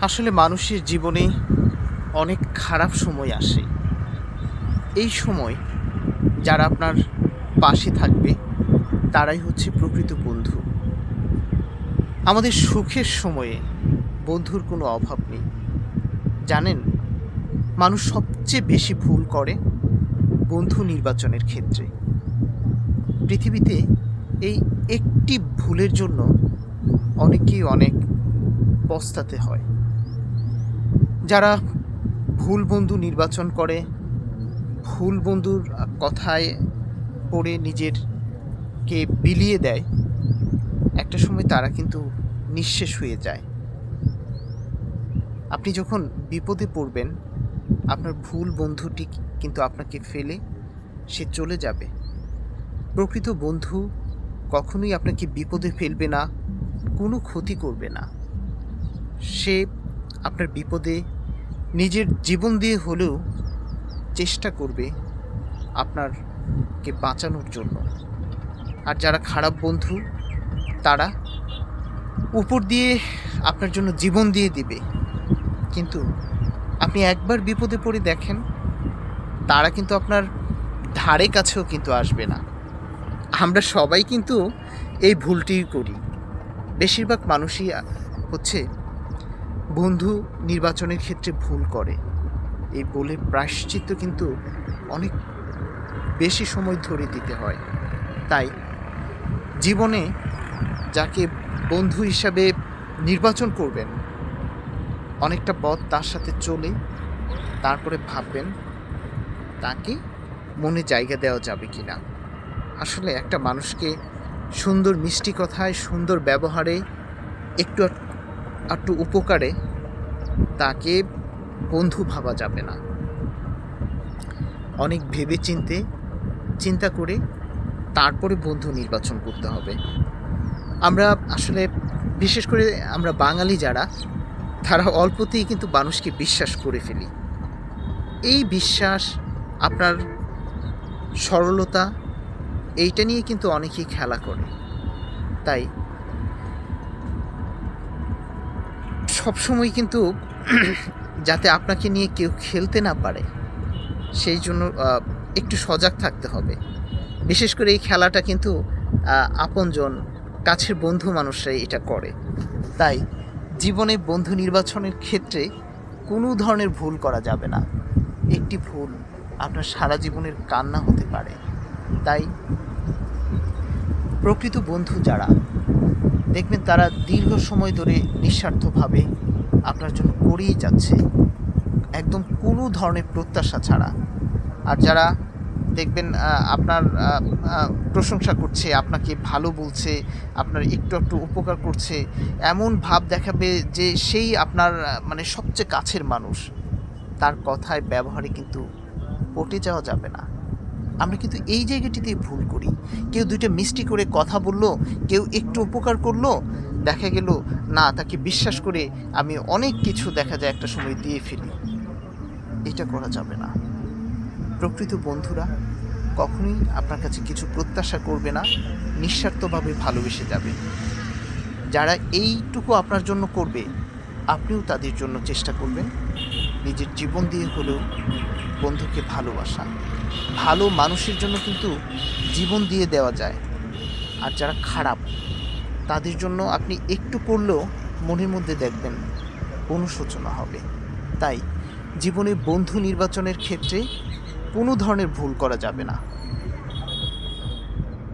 আসলে মানুষের জীবনে অনেক খারাপ সময় আসে। এই সময় যারা আপনার পাশে থাকবে, তারাই হচ্ছে প্রকৃত বন্ধু। আমাদের সুখের সময়ে বন্ধুর কোনো অভাব নেই। জানেন, মানুষ সবচেয়ে বেশি ভুল করে বন্ধু নির্বাচনের ক্ষেত্রে। পৃথিবীতে এই একটি ভুলের জন্য অনেকেই অনেক পস্তাতে হয়। যারা ভুল বন্ধু নির্বাচন করে, ভুল বন্ধুর কথায় পড়ে নিজেরকে বিলিয়ে দেয়, একটা সময় তারা কিন্তু নিঃশেষ হয়ে যায়। আপনি যখন বিপদে পড়বেন, আপনার ভুল বন্ধুটি কিন্তু আপনাকে ফেলে, সে চলে যাবে। প্রকৃত বন্ধু কখনোই আপনাকে বিপদে ফেলবে না, কোনো ক্ষতি করবে না। সে আপনার বিপদে নিজের জীবন দিয়ে হলেও চেষ্টা করবে আপনারকে বাঁচানোর জন্য। আর যারা খারাপ বন্ধু, তারা উপর দিয়ে আপনার জন্য জীবন দিয়ে দিবে। কিন্তু আপনি একবার বিপদে পড়ে দেখেন, তারা কিন্তু আপনার ধারে কাছেও কিন্তু আসবে না। আমরা সবাই কিন্তু এই ভুলটি করি। বেশিরভাগ মানুষই হচ্ছে বন্ধু নির্বাচনের ক্ষেত্রে ভুল করে। এই বলে প্রায়শ্চিত্ত কিন্তু অনেক বেশি সময় ধরে দিতে হয়। তাই জীবনে যাকে বন্ধু হিসাবে নির্বাচন করবেন, অনেকটা পথ তার সাথে চলে, তারপরে ভাববেন তাকে মনে জায়গা দেওয়া যাবে কি না আসলে একটা মানুষকে সুন্দর মিষ্টি কথায়, সুন্দর ব্যবহারে একটু একটু উপকারে, তাকে বন্ধু ভাবা যাবে না। অনেক ভেবে চিনতে চিন্তা করে তারপরে বন্ধু নির্বাচন করতে হবে। আমরা আসলে, বিশেষ করে আমরা বাঙালি যারা, তারা অল্পতেই কিন্তু মানুষকে বিশ্বাস করে ফেলি। এই বিশ্বাস, আপনার সরলতা, এইটা নিয়ে কিন্তু অনেকেই খেলা করে। তাই সবসময় কিন্তু যাতে আপনাকে নিয়ে কেউ খেলতে না পারে, সেই জন্য একটু সজাগ থাকতে হবে। বিশেষ করে এই খেলাটা কিন্তু আপনজন, কাছের বন্ধু মানুষরাই এটা করে। তাই জীবনে বন্ধু নির্বাচনের ক্ষেত্রে কোনো ধরনের ভুল করা যাবে না। একটি ভুল আপনার সারা জীবনের কান্না হতে পারে। তাই প্রকৃত বন্ধু যারা দেখবেন তারা দীর্ঘ সময় ধরে নিঃস্বার্থভাবে আপনার জন্য করেই যাচ্ছে। একদম কোনো ধরনের প্রত্যাশা ছাড়া। আর যারা দেখবেন আপনার প্রশংসা করছে, আপনাকে ভালো বলছে, আপনার একটু একটু উপকার করছে, এমন ভাব দেখাবে যে সেই আপনার মানে সবচেয়ে কাছের মানুষ। তার কথায়, ব্যবহারে কিন্তু পটে যাওয়া যাবে না। আমরা কিন্তু এই জায়গাটিতেই ভুল করি। কেউ দুইটা মিষ্টি করে কথা বলল, কেউ একটু উপকার করল, দেখা গেল, না, তাকে বিশ্বাস করে আমি অনেক কিছু দেখা যায় একটা সময় দিয়ে ফেলি। এটা করা যাবে না। প্রকৃত বন্ধুরা, কখনোই আপনার কাছে কিছু প্রত্যাশা করবে না, নিঃস্বার্থভাবে ভালোবেসে যাবে। যারা এইটুকু আপনার জন্য করবে, আপনিও তাদের জন্য চেষ্টা করবেন। নিজের জীবন দিয়ে হলেও বন্ধুকে ভালোবাসা। ভালো মানুষের জন্য কিন্তু জীবন দিয়ে দেওয়া যায়। আর যারা খারাপ, তাদের জন্য আপনি একটু করলেও মনের মধ্যে দেখবেন অনুশোচনা হবে। তাই জীবনে বন্ধু নির্বাচনের ক্ষেত্রে কোনো ধরনের ভুল করা যাবে না।